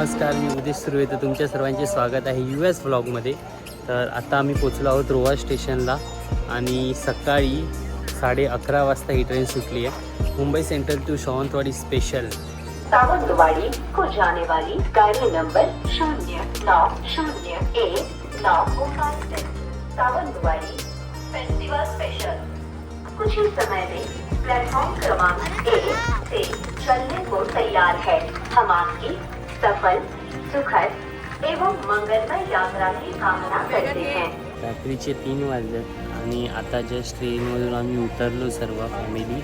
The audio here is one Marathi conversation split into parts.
नमस्कार मी उदेश सुरू तर तुमच्या सर्वांचे स्वागत आहे यू एस व्लॉगमध्ये तर आता आम्ही पोचलो आहोत रोहा स्टेशनला आणि सकाळी साडे अकरा वाजता ही ट्रेन सुटली आहे. Mumbai central to Sawantwadi special Sawantwadi को जाने वाली गाड़ी नंबर शून्य नौ शून्य एक नौ भोपाल से सावंतवाड़ी फेस्टिवल स्पेशल कुछ ही समय में प्लेटफॉर्म क्रमांक एक से चलने को तैयार है. हम आपकी सफल सुखद एवं मंगलमय यात्रा की कामना करते हैं. रात्रीचे तीन वाजलेत आणि आता जस्ट ट्रेनमधून आम्ही उतरलो सर्व फॅमिली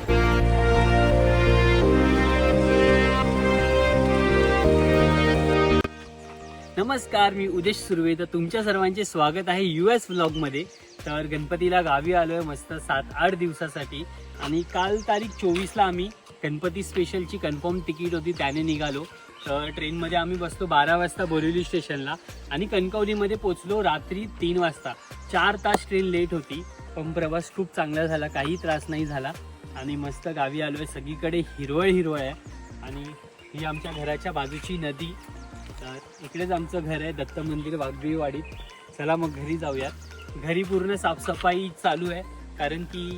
नमस्कार मी उदेश सुर्वे. तर तुमच्या सर्वांचे स्वागत आहे यू एस व्लॉगमध्ये तर गणपतीला गावी आलो आहे मस्त सात आठ दिवसासाठी. आणि काल तारीख चोवीसला आम्ही गणपती स्पेशलची कन्फर्म तिकीट होती त्याने निघालो. तर ट्रेनमध्ये आम्ही बसतो बारा वाजता बोरिवली स्टेशनला आणि कणकवलीमध्ये पोचलो रात्री तीन वाजता. चार तास ट्रेन लेट होती पण प्रवास खूप चांगला झाला काही त्रास नाही झाला. आणि मस्त गावी आलो आहे सगळीकडे हिरवळ हिरवळ आहे. आणि ही आमच्या घराच्या बाजूची नदी. तर इकडेच आमचं घर आहे दत्त मंदिर वाघबिळवाडीत चला मग घरी जाऊयात. घरी पूर्ण साफसफाई चालू आहे कारण की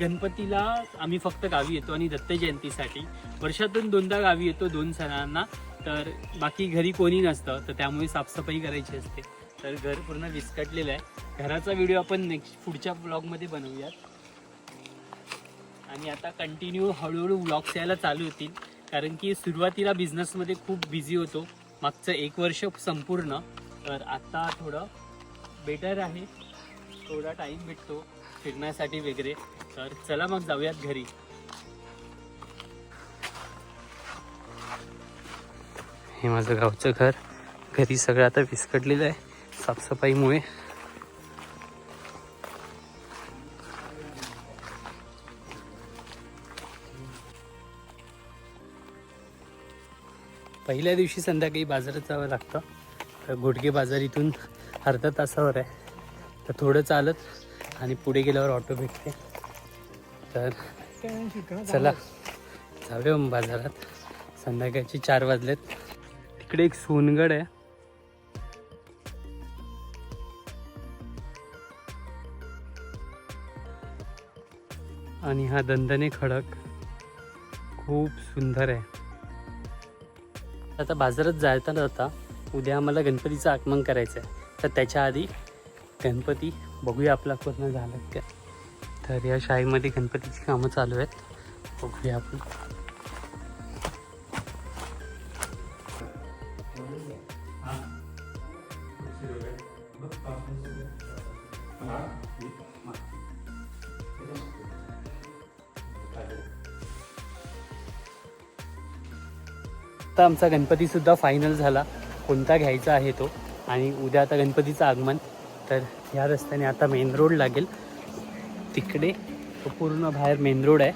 गणपतीला आम्ही फक्त गावी येतो आणि दत्त जयंतीसाठी. वर्षातून दोनदा गावी येतो दोन सणांना. तर बाकी घरी कोणी नसतं तर त्यामुळे साफसफाई करायची असते. तर घर पूर्ण विस्कटलेलं आहे. घराचा व्हिडिओ आपण नेक्स्ट पुढच्या ब्लॉगमध्ये बनवूयात. आणि आता कंटिन्यू हळूहळू ब्लॉग्स यायला चालू होतील. कारण की सुरुवातीला बिझनेसमध्ये खूप बिझी होतो. मागचं एक वर्ष संपूर्ण. तर आत्ता थोडं बेटर आहे. थोडा टाईम भेटतो फिरण्यासाठी वगैरे. तर चला मग जाऊयात घरी. हे माझं गावचं घर. घरी सगळं आता विस्कटलेलं आहे साफसफाईमुळे. पहिल्या दिवशी संध्याकाळी बाजारात जावं लागतं. तर घोटगे बाजार इथून अर्धा तासावर आहे. तर थोडं चालत आणि पुढे गेल्यावर ऑटो भेटते. तर चला जाऊया मग बाजारात. संध्याकाळचे चार वाजलेत. इकडे एक सोनगड आहे. आणि हा दंदने खडक खूप सुंदर आहे. आता बाजारात जाता नव्हता उद्या आम्हाला गणपतीचं आगमन करायचं आहे तर त्याच्या आधी गणपती बघूया आपला पूर्ण झालं का. तर या शाळेमध्ये गणपतीची कामं चालू आहेत. बघूया आपण. आत्ता आमचा गणपतीसुद्धा फायनल झाला. कोणता घ्यायचा आहे तो? आणि उद्या आता गणपतीचं आगमन. तर ह्या रस्त्याने आता मेन रोड लागेल. तिकडे तो पूर्ण बाहेर मेन रोड आहे.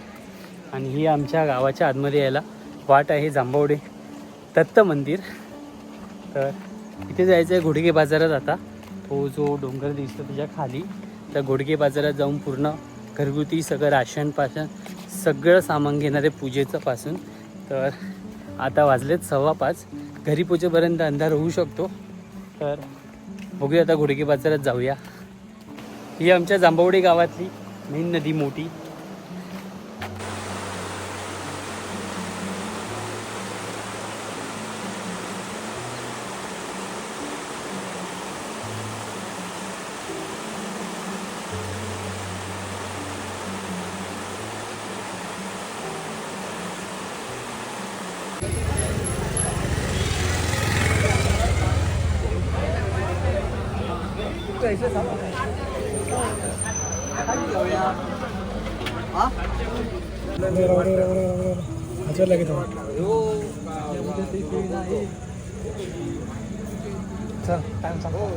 आणि ही आमच्या गावाच्या आतमध्ये यायला वाट आहे जांभवडे दत्त मंदिर. तर इथे जायचं आहे घोडगे बाजारात आता. तो जो डोंगर दिसतो त्याच्याखाली. त्या घोडगे बाजारात जाऊन पूर्ण घरगुती सगळं राशन पाशन सगळं सामान घेणार आहे पूजेचं पासून. तर आता वाजलेत सव्वा पाच. घरी पोचेपर्यंत अंधार होऊ शकतो. तर बघूया आता घोडकी बाजारात जाऊया. ही आमच्या जांभवडी गावातली मेन नदी मोठी. पैसे टाइम सांगो